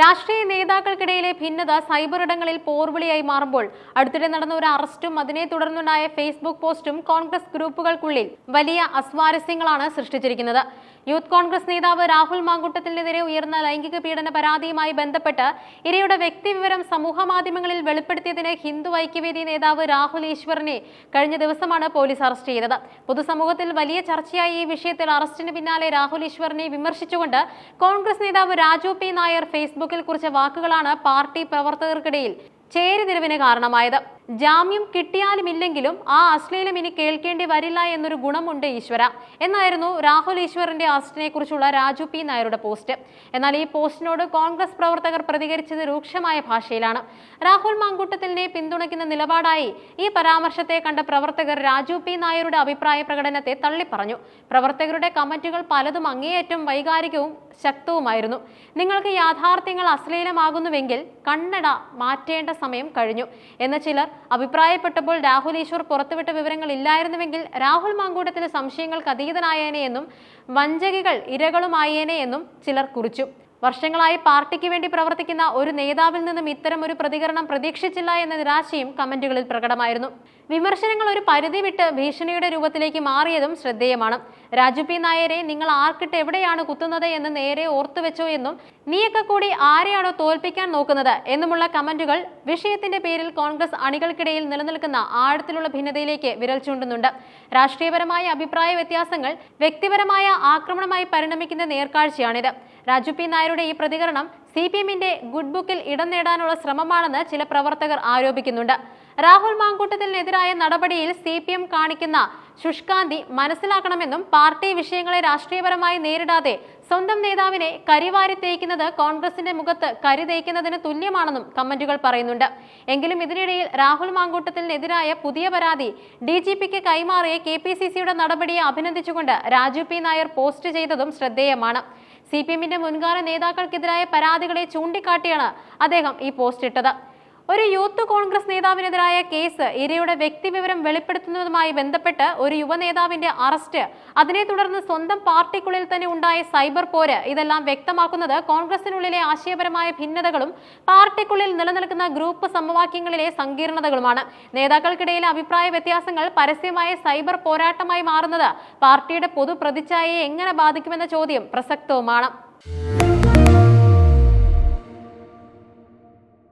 രാഷ്ട്രീയ നേതാക്കൾക്കിടയിലെ ഭിന്നത സൈബർ ഇടങ്ങളിൽ പോർവിളിയായി മാറുമ്പോൾ അടുത്തിടെ നടന്ന ഒരു അറസ്റ്റും അതിനെ തുടർന്നുണ്ടായ ഫേസ്ബുക്ക് പോസ്റ്റും കോൺഗ്രസ് ഗ്രൂപ്പുകൾക്കുള്ളിൽ വലിയ അസ്വാരസ്യങ്ങളാണ് സൃഷ്ടിച്ചിരിക്കുന്നത്. യൂത്ത് കോൺഗ്രസ് നേതാവ് രാഹുൽ മാങ്കുട്ടത്തിനെതിരെ ഉയർന്ന ലൈംഗിക പീഡന പരാതിയുമായി ബന്ധപ്പെട്ട് ഇരയുടെ വ്യക്തിവിവരം സമൂഹ മാധ്യമങ്ങളിൽ വെളിപ്പെടുത്തിയതിന് ഹിന്ദു ഐക്യവേദി നേതാവ് രാഹുൽ ഈശ്വറിനെ കഴിഞ്ഞ ദിവസമാണ് പോലീസ് അറസ്റ്റ് ചെയ്തത്. പൊതുസമൂഹത്തിൽ വലിയ ചർച്ചയായി ഈ വിഷയത്തിൽ അറസ്റ്റിന് പിന്നാലെ രാഹുൽ ഈശ്വറിനെ വിമർശിച്ചുകൊണ്ട് കോൺഗ്രസ് നേതാവ് രാജു പി നായർ ഫേസ്ബുക്കിൽ കുറിച്ച വാക്കുകളാണ് പാർട്ടി പ്രവർത്തകർക്കിടയിൽ ചേരിതിരിവിന് കാരണമായത്. ജാമ്യം കിട്ടിയാലും ഇല്ലെങ്കിലും ആ അശ്ലീലം ഇനി കേൾക്കേണ്ടി വരില്ല എന്നൊരു ഗുണമുണ്ട് ഈശ്വര. എന്നായിരുന്നു രാഹുൽ ഈശ്വറിന്റെ അറസ്റ്റിനെ കുറിച്ചുള്ള രാജു പി നായരുടെ പോസ്റ്റ്. എന്നാൽ ഈ പോസ്റ്റിനോട് കോൺഗ്രസ് പ്രവർത്തകർ പ്രതികരിച്ചത് രൂക്ഷമായ ഭാഷയിലാണ്. രാഹുൽ മാങ്കൂട്ടത്തിലിനെ പിന്തുണയ്ക്കുന്ന നിലപാടായി ഈ പരാമർശത്തെ കണ്ട പ്രവർത്തകർ രാജു പി നായരുടെ അഭിപ്രായ പ്രകടനത്തെ തള്ളിപ്പറഞ്ഞു. പ്രവർത്തകരുടെ കമന്റുകൾ പലതും അങ്ങേയറ്റം വൈകാരികവും ശക്തവുമായിരുന്നു. നിങ്ങൾക്ക് യാഥാർത്ഥ്യങ്ങൾ അശ്ലീലമാകുന്നുവെങ്കിൽ കണ്ണട മാറ്റേണ്ട സമയം കഴിഞ്ഞു. എന്ന ചിലർ അഭിപ്രായപ്പെട്ടപ്പോൾ രാഹുൽ ഈശ്വർ പുറത്തുവിട്ട വിവരങ്ങൾ ഇല്ലായിരുന്നുവെങ്കിൽ രാഹുൽ മാങ്കൂട്ടത്തിലെ സംശയങ്ങൾക്ക് അതീതനായേനെ എന്നും വഞ്ചകികൾ ഇരകളുമായേനെ എന്നും ചിലർ കുറിച്ചു. വർഷങ്ങളായി പാർട്ടിക്ക് വേണ്ടി പ്രവർത്തിക്കുന്ന ഒരു നേതാവിൽ നിന്നും ഇത്തരം ഒരു പ്രതികരണം പ്രതീക്ഷിച്ചില്ല എന്ന നിരാശയും കമന്റുകളിൽ പ്രകടമായിരുന്നു. വിമർശനങ്ങൾ ഒരു പരിധി വിട്ട് ഭീഷണിയുടെ രൂപത്തിലേക്ക് മാറിയതും ശ്രദ്ധേയമാണ്. രാജു പി നായരെ നിങ്ങൾ ആർക്കിട്ട് എവിടെയാണ് കുത്തുന്നത് എന്ന് നേരെ ഓർത്തുവെച്ചോ എന്നും നീയൊക്കെ കൂടി ആരെയാണോ തോൽപ്പിക്കാൻ നോക്കുന്നത് എന്നുമുള്ള കമന്റുകൾ വിഷയത്തിന്റെ പേരിൽ കോൺഗ്രസ് അണികൾക്കിടയിൽ നിലനിൽക്കുന്ന ആഴത്തിലുള്ള ഭിന്നതയിലേക്ക് വിരൽ ചൂണ്ടുന്നുണ്ട്. രാഷ്ട്രീയപരമായ അഭിപ്രായ വ്യത്യാസങ്ങൾ വ്യക്തിപരമായ ആക്രമണമായി പരിണമിക്കുന്ന നേർക്കാഴ്ചയാണിത്. രാജു പി നായരുടെ ഈ പ്രതികരണം സി പി എമ്മിന്റെ ഗുഡ് ബുക്കിൽ ഇടം നേടാനുള്ള ശ്രമമാണെന്ന് ചില പ്രവർത്തകർ ആരോപിക്കുന്നുണ്ട്. രാഹുൽ മാങ്കൂട്ടത്തിനെതിരായ നടപടിയിൽ സി പി എം കാണിക്കുന്ന ശുഷ്കാന്തി മനസ്സിലാക്കണമെന്നും പാർട്ടി വിഷയങ്ങളെ രാഷ്ട്രീയപരമായി നേരിടാതെ സ്വന്തം നേതാവിനെ കരിവാരി തേക്കുന്നത് കോൺഗ്രസിന്റെ മുഖത്ത് കരി തേക്കുന്നതിന് തുല്യമാണെന്നും കമന്റുകൾ പറയുന്നുണ്ട്. എങ്കിലും ഇതിനിടയിൽ രാഹുൽ മാങ്കൂട്ടത്തിനെതിരായ പുതിയ പരാതി ഡി ജി പിക്ക് കൈമാറിയ കെ പി സി സിയുടെ നടപടിയെ അഭിനന്ദിച്ചുകൊണ്ട് രാജു പി നായർ പോസ്റ്റ് ചെയ്തതും ശ്രദ്ധേയമാണ്. സി പി എമ്മിന്റെ മുൻകാല നേതാക്കൾക്കെതിരായ പരാതികളെ ചൂണ്ടിക്കാട്ടിയാണ് അദ്ദേഹം ഈ പോസ്റ്റ് ഇട്ടത്. ഒരു യൂത്ത് കോൺഗ്രസ് നേതാവിനെതിരായ കേസ് ഇരയുടെ വ്യക്തിവിവരം വെളിപ്പെടുത്തുന്നതുമായി ബന്ധപ്പെട്ട് ഒരു യുവ നേതാവിന്റെ അറസ്റ്റ്. അതിനെ തുടർന്ന് സ്വന്തം പാർട്ടിക്കുള്ളിൽ തന്നെ ഉണ്ടായ സൈബർ പോര് ഇതെല്ലാം വ്യക്തമാക്കുന്നത് കോൺഗ്രസിനുള്ളിലെ ആശയപരമായ ഭിന്നതകളും പാർട്ടിക്കുള്ളിൽ നിലനിൽക്കുന്ന ഗ്രൂപ്പ് സമവാക്യങ്ങളിലെ സങ്കീർണതകളുമാണ്. നേതാക്കൾക്കിടയിലെ അഭിപ്രായ വ്യത്യാസങ്ങൾ പരസ്യമായ സൈബർ പോരാട്ടമായി മാറുന്നത് പാർട്ടിയുടെ പൊതു പ്രതിച്ഛായയെ എങ്ങനെ ബാധിക്കുമെന്ന ചോദ്യം പ്രസക്തവുമാണ്.